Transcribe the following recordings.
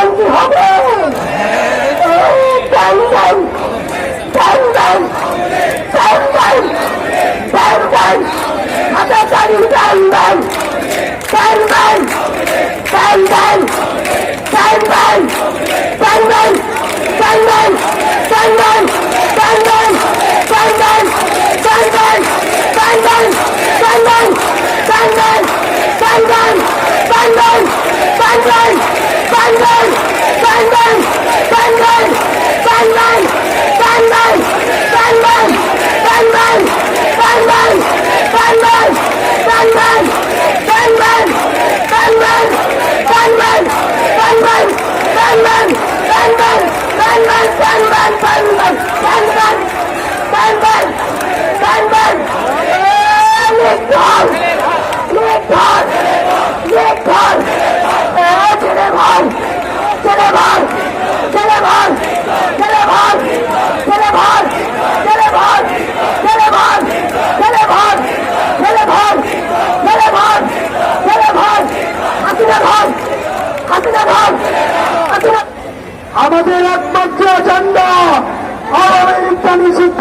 শান্তি হবে। হাতাচারি টানবেন টানবেন টানবেন টানবেন টানবেন টানবেন টানবেন টানবেন টানবেন টানবেন টানবেন টানবেন টানবেন টানবেন টানবেন টানবেন Nick Todd! Nick Todd! আমাদের একমাত্র এজেন্ডা আওয়ামী লীগকে নিষিদ্ধ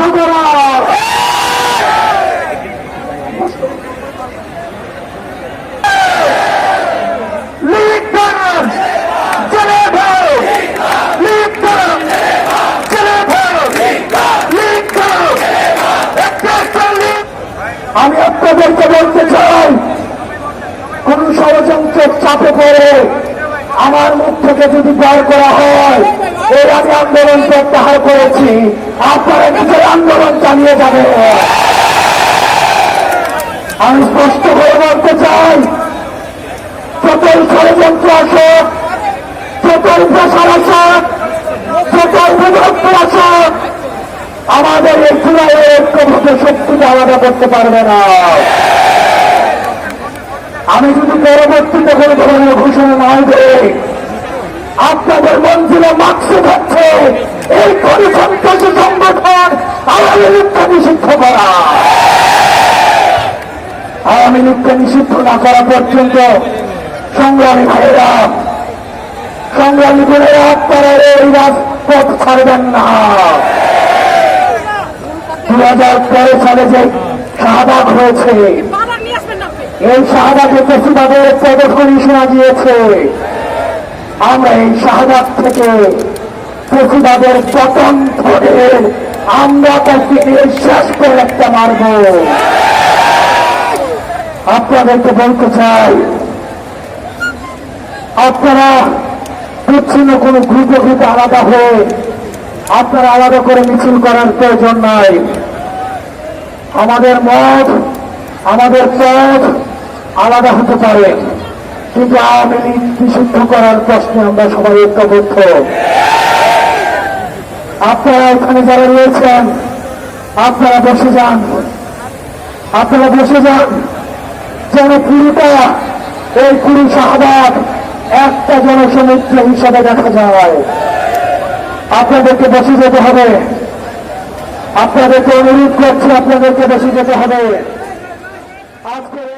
লীগ কর! চলে ভাও! লীগ কর! চলে ভাও! লীগ কর! একটা একটা লীগ! আমি আপনাদেরকে বলতে চাই, কোন ষড়যন্ত্রের চাপে পড়ে আমার মুখ থেকে যদি বার করা হয় এই আমি আন্দোলন প্রত্যাহার করেছি, আপনারা নিজের আন্দোলন চালিয়ে যাবে আমি স্পষ্ট করে বলতে চাই, যতই ষড়যন্ত্র আসুক, যতই প্রসার আসুক, যতই বিভক্ত আমাদের এই চূড়ায় ঐক্যভাবে শক্তিকে আলাদা করতে পারবে না। আমি যদি পরবর্তীতে কোনো ধরনের ঘোষণা না দেই, আপনাদের মঞ্জিলে মাকসুদ হচ্ছে এই পরিসন্ত্রাসী সংগঠন আওয়ামী লীগকে নিষিদ্ধ করা। আওয়ামী লীগকে নিষিদ্ধ না করা পর্যন্ত সংগ্রামী ভাইয়েরা, সংগ্রামী বোনেরা আপনারা এই রাজপথ ছাড়বেন না। দু হাজার তেরো সালে যে শাহবাগ হয়েছে। এই শাহবাগে প্রতিবাদের প্রদর্শনী শোনা গিয়েছে। আমরা এই শাহবাগ থেকে প্রতিবাদের পতন ধরে আমরা তাকে শেষ করে একটা মারব। আপনাদেরকে বলতে চাই, আপনারা বিচ্ছিন্ন কোন গ্রুপে গ্রুপে আলাদা হয়ে আপনারা আলাদা করে মিছিল করার প্রয়োজন নাই। আমাদের মত, আমাদের পথ আলাদা হতে পারে। কিন্তু আওয়ামী লীগ নিষিদ্ধ করার প্রশ্নে আমরা সবাই ঐক্যবদ্ধ। আপনারা এখানে যারা রয়েছেন, আপনারা বসে যান। আপনারা বসে যান। যেন পুরোটা এই কুড়ি শাহবাগ একটা জনসমুদ্র হিসাবে দেখা যায়। আপনাদেরকে বসে যেতে হবে। আপনাদেরকে অনুরোধ করছি আপনাদেরকে বেশি যেতে হবে। আজকে